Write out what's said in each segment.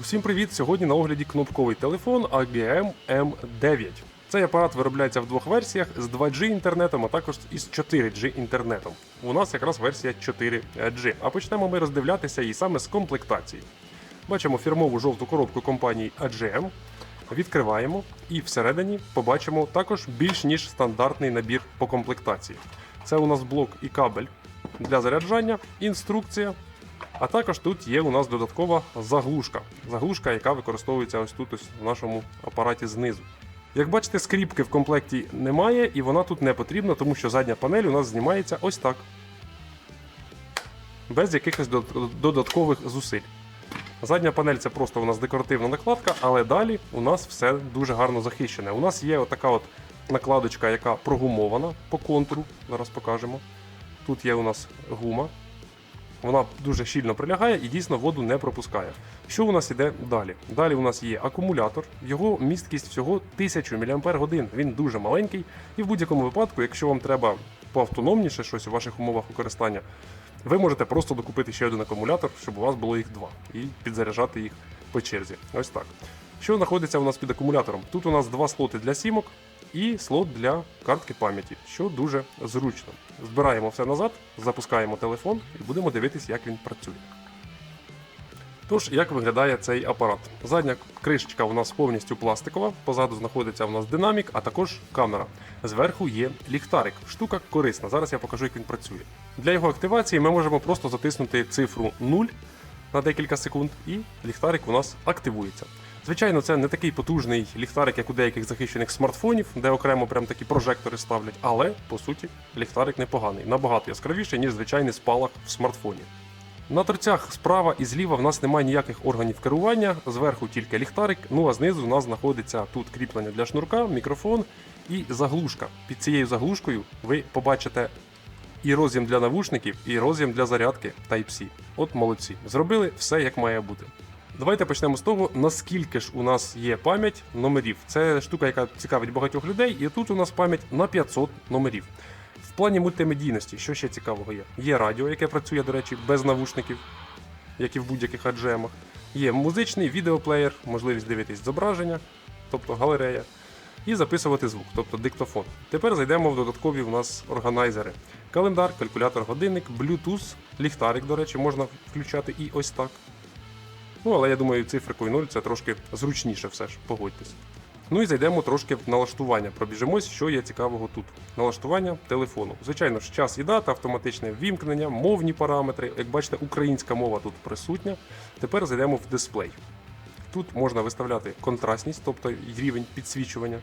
Усім привіт! Сьогодні на огляді кнопковий телефон AGM M9. Цей апарат виробляється в двох версіях з 2G інтернетом, а також із 4G інтернетом. У нас якраз версія 4G. А почнемо ми роздивлятися її саме з комплектації. Бачимо фірмову жовту коробку компанії AGM. Відкриваємо і всередині побачимо також більш ніж стандартний набір по комплектації. Це у нас блок і кабель для заряджання, інструкція, а також тут є у нас додаткова заглушка. Заглушка, яка використовується ось тут, ось в нашому апараті знизу. Як бачите, скріпки в комплекті немає, і вона тут не потрібна, тому що задня панель у нас знімається ось так. Без якихось додаткових зусиль. Задня панель це просто у нас декоративна накладка, але далі у нас все дуже гарно захищене. У нас є отака от накладочка, яка прогумована по контуру. Зараз покажемо. Тут є у нас гума. Вона дуже щільно прилягає і дійсно воду не пропускає. Що у нас іде далі? Далі у нас є акумулятор, його місткість всього 1000 мАч. Він дуже маленький, і в будь-якому випадку, якщо вам треба поавтономніше щось у ваших умовах використання, ви можете просто докупити ще один акумулятор, щоб у вас було їх два, і підзаряджати їх по черзі. Ось так. Що знаходиться у нас під акумулятором? Тут у нас два слоти для сімок і слот для картки пам'яті, що дуже зручно. Збираємо все назад, запускаємо телефон і будемо дивитися, як він працює. Тож, як виглядає цей апарат? Задня кришечка у нас повністю пластикова, позаду знаходиться у нас динамік, а також камера. Зверху є ліхтарик. Штука корисна. Зараз я покажу, як він працює. Для його активації ми можемо просто затиснути цифру 0 на декілька секунд, і ліхтарик у нас активується. Звичайно, це не такий потужний ліхтарик, як у деяких захищених смартфонів, де окремо прям такі прожектори ставлять, але по суті ліхтарик непоганий, набагато яскравіший, ніж звичайний спалах в смартфоні. На торцях справа і зліва в нас немає ніяких органів керування, зверху тільки ліхтарик, ну а знизу у нас знаходиться тут кріплення для шнурка, мікрофон і заглушка. Під цією заглушкою ви побачите і роз'єм для навушників, і роз'єм для зарядки Type-C. От молодці. Зробили все як має бути. Давайте почнемо з того, наскільки ж у нас є пам'ять номерів. Це штука, яка цікавить багатьох людей, і тут у нас пам'ять на 500 номерів. В плані мультимедійності, що ще цікавого є? Є радіо, яке працює, до речі, без навушників, як і в будь-яких аджемах. Є музичний відеоплеєр, можливість дивитись зображення, тобто галерея, і записувати звук, тобто диктофон. Тепер зайдемо в додаткові у нас органайзери. Календар, калькулятор, годинник, Bluetooth, ліхтарик, до речі, можна включати і ось так. Ну, але я думаю, цифрикою 0 це трошки зручніше все ж, погодьтесь. Ну і зайдемо трошки в налаштування. Пробіжимось, що є цікавого тут. Налаштування телефону. Звичайно ж, час і дата, автоматичне ввімкнення, мовні параметри. Як бачите, українська мова тут присутня. Тепер зайдемо в дисплей. Тут можна виставляти контрастність, тобто рівень підсвічування.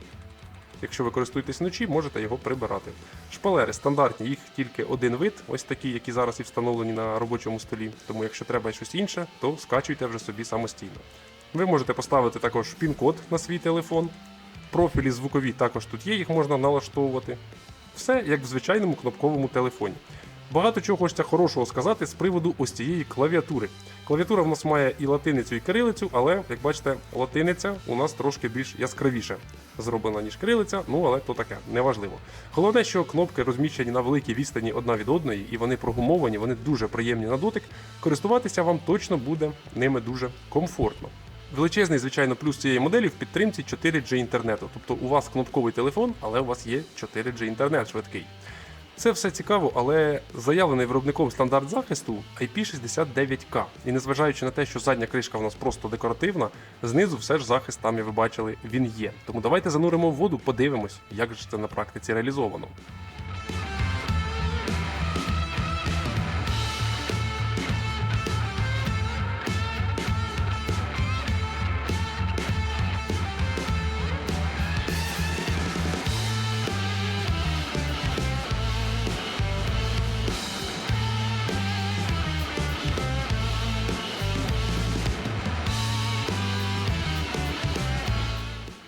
Якщо ви користуєтесь вночі, можете його прибирати. Шпалери стандартні, їх тільки один вид, ось такі, які зараз і встановлені на робочому столі. Тому якщо треба щось інше, то скачуйте вже собі самостійно. Ви можете поставити також пін-код на свій телефон. Профілі звукові також тут є, їх можна налаштовувати. Все як в звичайному кнопковому телефоні. Багато чого хочеться хорошого сказати з приводу ось цієї клавіатури. Клавіатура в нас має і латиницю, і кирилицю, але, як бачите, латиниця у нас трошки більш яскравіше зроблена, ніж кирилиця, ну але то таке, неважливо. Головне, що кнопки розміщені на великій відстані одна від одної, і вони прогумовані, вони дуже приємні на дотик. Користуватися вам точно буде ними дуже комфортно. Величезний, звичайно, плюс цієї моделі в підтримці 4G інтернету. Тобто у вас кнопковий телефон, але у вас є 4G інтернет швидкий. Це все цікаво, але заявлений виробником стандарт захисту IP69K. І незважаючи на те, що задня кришка в нас просто декоративна, знизу все ж захист там, і ви бачили, він є. Тому давайте зануримо в воду, подивимось, як же це на практиці реалізовано.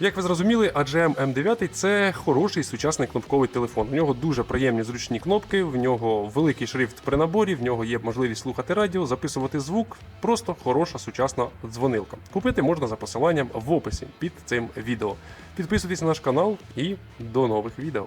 Як ви зрозуміли, AGM M9 це хороший сучасний кнопковий телефон. В нього дуже приємні зручні кнопки, в нього великий шрифт при наборі, в нього є можливість слухати радіо, записувати звук. Просто хороша сучасна дзвонилка. Купити можна за посиланням в описі під цим відео. Підписуйтесь на наш канал і до нових відео.